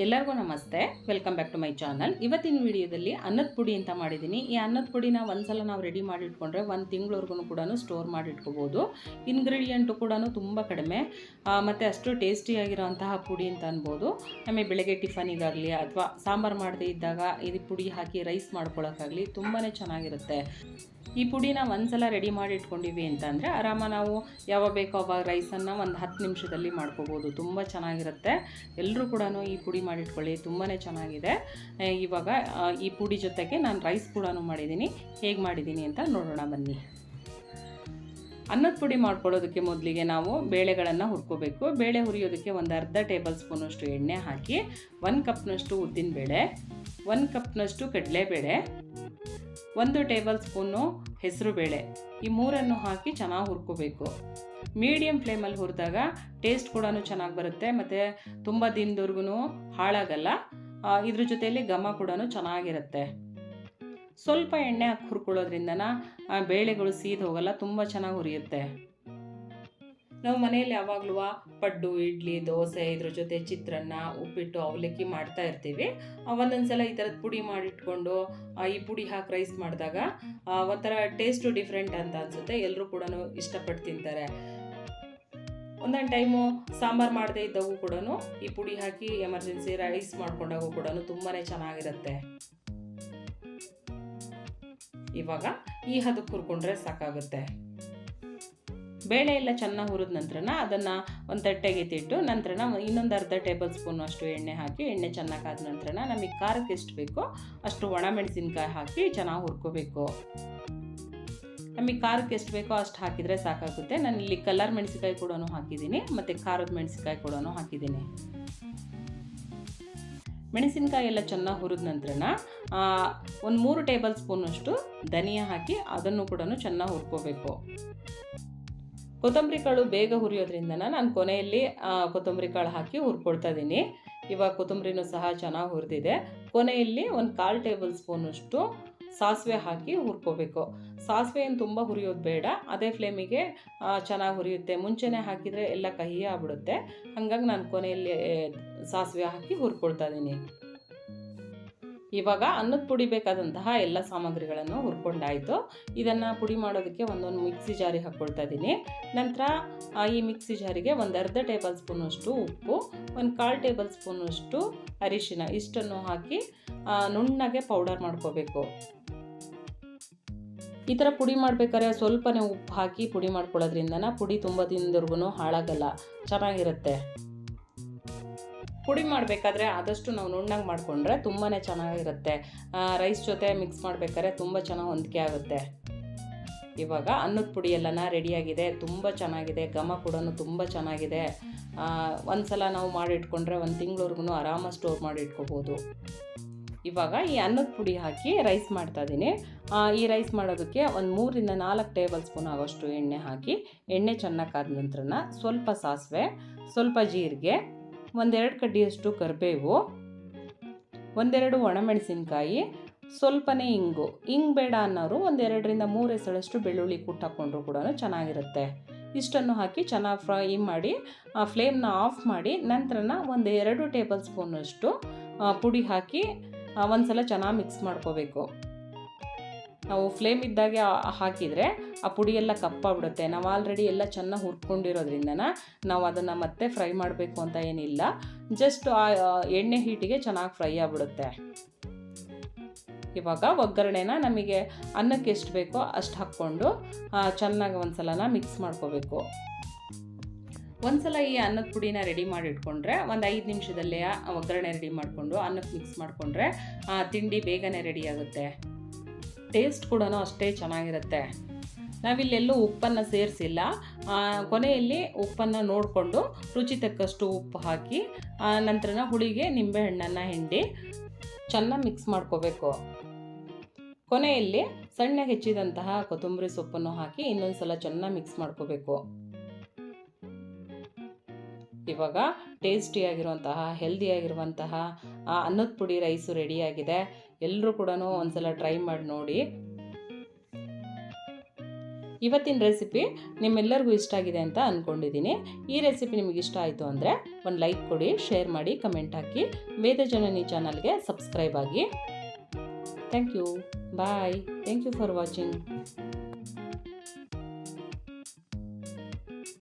ಎಲ್ಲರಿಗೂ ನಮಸ್ತೆ. Welcome back to my channel ಇವತ್ತಿನ ವಿಡಿಯೋದಲ್ಲಿ ಅನ್ನದ ಪುಡಿ ಅಂತ ಮಾಡಿದ್ದೀನಿ. ಈ ಅನ್ನದ ಪುಡಿನ ಒಂದ್ಸಲ ನಾವು ರೆಡಿ ಮಾಡಿ ಇಟ್ಕೊಂಡ್ರೆ ಒಂದು ತಿಂಗಳವರೆಗೂ ಕೂಡ ಸ್ಟೋರ್ ಮಾಡಿ ಇಟ್ಕೋಬೋದು ಇಂಗ್ರೀಡಿಯೆಂಟು ಕೂಡ ತುಂಬ ಕಡಿಮೆ. ಮತ್ತು ಅಷ್ಟು ಟೇಸ್ಟಿಯಾಗಿರೋಂತಹ ಪುಡಿ ಅಂತ ಅನ್ಬೋದು. ನಮಗೆ ಬೆಳಗ್ಗೆ ಟಿಫನಿಗಾಗಲಿ ಅಥವಾ ಸಾಂಬಾರು ಮಾಡದೇ ಇದ್ದಾಗ ಇದು ಪುಡಿ ಹಾಕಿ ರೈಸ್ ಮಾಡ್ಕೊಳ್ಳೋಕ್ಕಾಗಲಿ ತುಂಬಾ ಚೆನ್ನಾಗಿರುತ್ತೆ. ಈ ಪುಡಿನ ಒಂದ್ಸಲ ರೆಡಿ ಮಾಡಿ ಇಟ್ಕೊಂಡಿವಿ ಅಂತಂದರೆ ಆರಾಮ ನಾವು ಯಾವಾಗ ಬೇಕೋ ಅವಾಗ ರೈಸನ್ನು ಒಂದು ಹತ್ತು ನಿಮಿಷದಲ್ಲಿ ಮಾಡ್ಕೋಬೋದು. ತುಂಬ ಚೆನ್ನಾಗಿರುತ್ತೆ. ಎಲ್ಲರೂ ಕೂಡ ಈ ಪುಡಿ ಮಾಡಿಟ್ಕೊಳ್ಳಿ ತುಂಬಾ ಚೆನ್ನಾಗಿದೆ. ಇವಾಗ ಈ ಪುಡಿ ಜೊತೆಗೆ ನಾನು ರೈಸ್ ಕೂಡ ಮಾಡಿದ್ದೀನಿ ಹೇಗೆ ಮಾಡಿದ್ದೀನಿ ಅಂತ ನೋಡೋಣ, ಬನ್ನಿ. ಅನ್ನದ ಪುಡಿ ಮಾಡ್ಕೊಳ್ಳೋದಕ್ಕೆ ಮೊದಲಿಗೆ ನಾವು ಬೇಳೆಗಳನ್ನು ಹುರ್ಕೋಬೇಕು. ಬೇಳೆ ಹುರಿಯೋದಕ್ಕೆ ಒಂದು ಅರ್ಧ ಟೇಬಲ್ ಸ್ಪೂನಷ್ಟು ಎಣ್ಣೆ ಹಾಕಿ, ಒಂದು ಕಪ್ನಷ್ಟು ಉದ್ದಿನ ಬೇಳೆ, ಒಂದು ಕಪ್ನಷ್ಟು ಕಡಲೆಬೇಳೆ, ಒಂದು ಟೇಬಲ್ ಸ್ಪೂನು ಹೆಸರುಬೇಳೆ ಈ ಮೂರನ್ನು ಹಾಕಿ ಚೆನ್ನಾಗಿ ಹುರ್ಕೋಬೇಕು. ಮೀಡಿಯಮ್ ಫ್ಲೇಮಲ್ಲಿ ಹುರಿದಾಗ ಟೇಸ್ಟ್ ಕೂಡ ಚೆನ್ನಾಗಿ ಬರುತ್ತೆ, ಮತ್ತು ತುಂಬ ದಿನದವರೆಗೂ ಹಾಳಾಗಲ್ಲ. ಇದ್ರ ಜೊತೆಯಲ್ಲಿ ಘಮ ಕೂಡ ಚೆನ್ನಾಗಿರುತ್ತೆ. ಸ್ವಲ್ಪ ಎಣ್ಣೆ ಹಾಕಿ ಹುರ್ಕೊಳ್ಳೋದ್ರಿಂದನ ಬೇಳೆಗಳು ಸೀದ್ ಹೋಗಲ್ಲ, ತುಂಬ ಚೆನ್ನಾಗಿ ಹುರಿಯುತ್ತೆ. ನಾವು ಮನೆಯಲ್ಲಿ ಯಾವಾಗಲೂ ಪಡ್ಡು, ಇಡ್ಲಿ, ದೋಸೆ, ಇದ್ರ ಜೊತೆ ಚಿತ್ರಾನ್ನ, ಉಪ್ಪಿಟ್ಟು ಅವಲಕ್ಕಿ ಮಾಡ್ತಾ ಇರ್ತೀವಿ. ಒಂದೊಂದು ಸಲ ಈ ಥರದ ಪುಡಿ ಮಾಡಿಟ್ಕೊಂಡು ಈ ಪುಡಿ ಹಾಕಿ ರೈಸ್ ಮಾಡಿದಾಗ ಒಂಥರ ಟೇಸ್ಟು ಡಿಫ್ರೆಂಟ್ ಅಂತ ಅನ್ಸುತ್ತೆ. ಎಲ್ಲರೂ ಕೂಡ ಇಷ್ಟಪಟ್ಟು ತಿಂತಾರೆ. ಒಂದೊಂದು ಟೈಮು ಸಾಂಬಾರು ಮಾಡದೇ ಇದ್ದವು ಕೂಡ ಈ ಪುಡಿ ಹಾಕಿ ಎಮರ್ಜೆನ್ಸಿ ರೈಸ್ ಮಾಡ್ಕೊಂಡಾಗೂ ಕೂಡ ತುಂಬಾ ಚೆನ್ನಾಗಿರುತ್ತೆ. ಇವಾಗ ಈ ಹದಕ್ಕೆ ಹುರ್ಕೊಂಡ್ರೆ ಸಾಕಾಗುತ್ತೆ. ಬೇಳೆ ಎಲ್ಲ ಚೆನ್ನಾಗಿ ಹುರಿದ ನಂತರ ಅದನ್ನು ಒಂದು ತಟ್ಟೆಗೆ ಎತ್ತಿಟ್ಟು ನಂತರ ಇನ್ನೊಂದು ಅರ್ಧ ಟೇಬಲ್ ಸ್ಪೂನ್ ಅಷ್ಟು ಎಣ್ಣೆ ಹಾಕಿ, ಎಣ್ಣೆ ಚೆನ್ನಾಗಿ ಆದ ನಂತರನ ನಮಗೆ ಖಾರಕ್ಕೆ ಎಷ್ಟು ಬೇಕೋ ಅಷ್ಟು ಒಣ ಮೆಣಸಿನ್ಕಾಯಿ ಹಾಕಿ ಚೆನ್ನಾಗಿ ಹುರ್ಕೋಬೇಕು. ನಮಗೆ ಖಾರಕ್ಕೆ ಎಷ್ಟು ಬೇಕೋ ಅಷ್ಟು ಹಾಕಿದರೆ ಸಾಕಾಗುತ್ತೆ. ನಾನು ಇಲ್ಲಿ ಕಲರ್ ಮೆಣಸಿನ್ಕಾಯಿ ಕೂಡ ಹಾಕಿದ್ದೀನಿ, ಮತ್ತು ಖಾರದ ಮೆಣಸಿನ್ಕಾಯಿ ಕೂಡ ಹಾಕಿದ್ದೀನಿ. ಮೆಣಸಿನ್ಕಾಯಿ ಎಲ್ಲ ಚೆನ್ನಾಗಿ ಹುರಿದ ನಂತರನ ಒಂದು ಮೂರು ಟೇಬಲ್ ಸ್ಪೂನಷ್ಟು ಧನಿಯಾ ಹಾಕಿ ಅದನ್ನು ಕೂಡ ಚೆನ್ನಾಗಿ ಹುರ್ಕೋಬೇಕು. ಕೊತ್ತಂಬರಿ ಕಾಳು ಬೇಗ ಹುರಿಯೋದ್ರಿಂದ ನಾನು ಕೊನೆಯಲ್ಲಿ ಕೊತ್ತಂಬರಿ ಕಾಳು ಹಾಕಿ ಹುರ್ಕೊಳ್ತಾ ಇದ್ದೀನಿ ಇವಾಗ ಕೊತ್ತಂಬರಿನೂ ಸಹ ಚೆನ್ನಾಗಿ ಹುರಿದಿದೆ. ಕೊನೆಯಲ್ಲಿ ಒಂದು ಕಾಲು ಟೇಬಲ್ ಸ್ಪೂನಷ್ಟು ಸಾಸಿವೆ ಹಾಕಿ ಹುರ್ಕೋಬೇಕು. ಸಾಸಿವೆ ಏನು ತುಂಬ ಹುರಿಯೋದು ಬೇಡ. ಅದೇ ಫ್ಲೇಮಿಗೆ ಚೆನ್ನಾಗಿ ಹುರಿಯುತ್ತೆ. ಮುಂಚೆನೇ ಹಾಕಿದರೆ ಎಲ್ಲ ಕಹಿ ಆಗ್ಬಿಡುತ್ತೆ. ಹಾಗಾಗಿ ನಾನು ಕೊನೆಯಲ್ಲಿ ಸಾಸಿವೆ ಹಾಕಿ ಹುರ್ಕೊಳ್ತಾ ಇದ್ದೀನಿ ಇವಾಗ ಅನ್ನದ ಪುಡಿ ಬೇಕಾದಂತಹ ಎಲ್ಲ ಸಾಮಗ್ರಿಗಳನ್ನು ಹುರ್ಕೊಂಡಾಯಿತು. ಇದನ್ನು ಪುಡಿ ಮಾಡೋದಕ್ಕೆ ಒಂದೊಂದು ಮಿಕ್ಸಿ ಜಾರಿ ಹಾಕ್ಕೊಳ್ತಾ ಇದ್ದೀನಿ ನಂತರ ಈ ಮಿಕ್ಸಿ ಜಾರಿಗೆ ಒಂದು ಅರ್ಧ ಟೇಬಲ್ ಸ್ಪೂನಷ್ಟು ಉಪ್ಪು, ಒಂದು ಕಾಲು ಟೇಬಲ್ ಸ್ಪೂನಷ್ಟು ಅರಿಶಿನ. ಇಷ್ಟನ್ನು ಹಾಕಿ ನುಣ್ಣಗೆ ಪೌಡರ್ ಮಾಡ್ಕೋಬೇಕು. ಈ ಥರ ಪುಡಿ ಮಾಡ್ಬೇಕಾದ್ರೆ ಸ್ವಲ್ಪನೇ ಉಪ್ಪು ಹಾಕಿ ಪುಡಿ ಮಾಡ್ಕೊಳ್ಳೋದ್ರಿಂದ ಪುಡಿ ತುಂಬ ದಿನದವರೆಗೂ ಹಾಳಾಗಲ್ಲ, ಚೆನ್ನಾಗಿರುತ್ತೆ. ಪುಡಿ ಮಾಡಬೇಕಾದ್ರೆ ಆದಷ್ಟು ನಾವು ನುಣ್ಣಗೆ ಮಾಡಿಕೊಂಡ್ರೆ ತುಂಬಾ ಚೆನ್ನಾಗಿರುತ್ತೆ. ರೈಸ್ ಜೊತೆ ಮಿಕ್ಸ್ ಮಾಡಬೇಕಾದ್ರೆ ತುಂಬ ಚೆನ್ನಾಗಿ ಹೊಂದಿಕೆ ಆಗುತ್ತೆ. ಇವಾಗ ಅನ್ನದ ಪುಡಿ ಎಲ್ಲನ ರೆಡಿಯಾಗಿದೆ, ತುಂಬ ಚೆನ್ನಾಗಿದೆ, ಘಮ ಕೂಡ ತುಂಬ ಚೆನ್ನಾಗಿದೆ. ಒಂದು ಸಲ ನಾವು ಮಾಡಿಟ್ಕೊಂಡ್ರೆ ಒಂದು ತಿಂಗಳವರೆಗೂ ಆರಾಮಾಗಿ ಸ್ಟೋರ್ ಮಾಡಿ ಇಟ್ಕೋಬೋದು ಇವಾಗ ಈ ಅನ್ನದ ಪುಡಿ ಹಾಕಿ ರೈಸ್ ಮಾಡ್ತಾ ಇದ್ದೀನಿ ಈ ರೈಸ್ ಮಾಡೋದಕ್ಕೆ ಒಂದು ಮೂರಿಂದ ನಾಲ್ಕು ಟೇಬಲ್ ಸ್ಪೂನ್ ಆಗೋಷ್ಟು ಎಣ್ಣೆ ಹಾಕಿ, ಎಣ್ಣೆ ಚೆನ್ನಾಗಿ ಕಾದ ನಂತರನ ಸ್ವಲ್ಪ ಸಾಸಿವೆ, ಸ್ವಲ್ಪ ಜೀರಿಗೆ, ಒಂದೆರಡು ಕಡ್ಡಿಯಷ್ಟು ಕರಿಬೇವು, ಒಂದೆರಡು ಒಣಮೆಣಸಿನ್ಕಾಯಿ, ಸ್ವಲ್ಪನೇ ಇಂಗು. ಇಂಗ್ ಬೇಡ ಅನ್ನೋರು ಒಂದೆರಡರಿಂದ ಮೂರು ಎಸಳಷ್ಟು ಬೆಳ್ಳುಳ್ಳಿ ಕುಟ್ಟು ಹಾಕ್ಕೊಂಡ್ರು ಕೂಡ ಚೆನ್ನಾಗಿರುತ್ತೆ. ಇಷ್ಟನ್ನು ಹಾಕಿ ಚೆನ್ನಾಗಿ ಫ್ರೈ ಮಾಡಿ, ಆ ಫ್ಲೇಮ್ನ ಆಫ್ ಮಾಡಿ, ನಂತರನ ಒಂದು ಎರಡು ಟೇಬಲ್ ಸ್ಪೂನಷ್ಟು ಪುಡಿ ಹಾಕಿ ಒಂದು ಸಲ ಚೆನ್ನಾಗಿ ಮಿಕ್ಸ್ ಮಾಡ್ಕೋಬೇಕು. ನಾವು ಫ್ಲೇಮ್ ಇದ್ದಾಗೆ ಹಾಕಿದರೆ ಆ ಪುಡಿ ಎಲ್ಲ ಕಪ್ಪಾಗ್ಬಿಡುತ್ತೆ. ನಾವು ಆಲ್ರೆಡಿ ಎಲ್ಲ ಚೆನ್ನಾಗಿ ಹುರ್ಕೊಂಡಿರೋದ್ರಿಂದ ನಾವು ಅದನ್ನು ಮತ್ತೆ ಫ್ರೈ ಮಾಡಬೇಕು ಅಂತ ಏನಿಲ್ಲ. ಜಸ್ಟ್ ಆ ಎಣ್ಣೆ ಹೀಟಿಗೆ ಚೆನ್ನಾಗಿ ಫ್ರೈ ಆಗಿಬಿಡುತ್ತೆ. ಇವಾಗ ಒಗ್ಗರಣೆನ ನಮಗೆ ಅನ್ನಕ್ಕೆ ಎಷ್ಟು ಬೇಕೋ ಅಷ್ಟು ಹಾಕ್ಕೊಂಡು ಚೆನ್ನಾಗಿ ಚೆನ್ನಾಗಿ ಒಂದ್ಸಲನ ಮಿಕ್ಸ್ ಮಾಡ್ಕೋಬೇಕು. ಒಂದ್ಸಲ ಈ ಅನ್ನದ ಪುಡಿನ ರೆಡಿ ಮಾಡಿ ಇಟ್ಕೊಂಡ್ರೆ, ಒಂದು ಐದು ನಿಮಿಷದಲ್ಲೇ ಒಗ್ಗರಣೆ ರೆಡಿ ಮಾಡಿಕೊಂಡು ಅನ್ನಕ್ಕೆ ಮಿಕ್ಸ್ ಮಾಡಿಕೊಂಡ್ರೆ ತಿಂಡಿ ಬೇಗನೆ ರೆಡಿ ಆಗುತ್ತೆ. ಟೇಸ್ಟ್ ಕೂಡ ಅಷ್ಟೇ ಚೆನ್ನಾಗಿರುತ್ತೆ. ನಾವಿಲ್ಲೆಲ್ಲೂ ಉಪ್ಪನ್ನು ಸೇರಿಸಿಲ್ಲ. ಕೊನೆಯಲ್ಲಿ ಉಪ್ಪನ್ನು ನೋಡಿಕೊಂಡು ರುಚಿ ತಕ್ಕಷ್ಟು ಉಪ್ಪು ಹಾಕಿ ಆ, ನಂತರನ ಹುಳಿಗೆ ನಿಂಬೆಹಣ್ಣನ್ನು ಹಿಂಡಿ ಚೆನ್ನಾಗಿ ಮಿಕ್ಸ್ ಮಾಡ್ಕೋಬೇಕು. ಕೊನೆಯಲ್ಲಿ ಸಣ್ಣ ಹೆಚ್ಚಿದಂತಹ ಕೊತ್ತಂಬರಿ ಸೊಪ್ಪನ್ನು ಹಾಕಿ ಇನ್ನೊಂದು ಸಲ ಚೆನ್ನಾಗಿ ಮಿಕ್ಸ್ ಮಾಡ್ಕೋಬೇಕು. ಇವಾಗ ಟೇಸ್ಟಿಯಾಗಿರುವಂತಹ ಹೆಲ್ದಿಯಾಗಿರುವಂತಹ ಅನ್ನದ ಪುಡಿ ರೈಸು ರೆಡಿಯಾಗಿದೆ ಎಲ್ಲರೂ ಕೂಡ ಒಂದ್ಸಲ ಟ್ರೈ ಮಾಡಿ ನೋಡಿ. ಇವತ್ತಿನ ರೆಸಿಪಿ ನಿಮ್ಮೆಲ್ಲರಿಗೂ ಇಷ್ಟ ಆಗಿದೆ ಅಂತ ಅಂದ್ಕೊಂಡಿದ್ದೀನಿ ಈ ರೆಸಿಪಿ ನಿಮಗೆ ಇಷ್ಟ ಆಯಿತು ಅಂದರೆ ಒಂದು ಲೈಕ್ ಕೊಡಿ ಶೇರ್ ಮಾಡಿ ಕಮೆಂಟ್ ಹಾಕಿ. ವೇದ ಜನನಿ ಚಾನಲ್ಗೆ ಸಬ್ಸ್ಕ್ರೈಬ್ ಆಗಿ. Thank you bye thank you for watching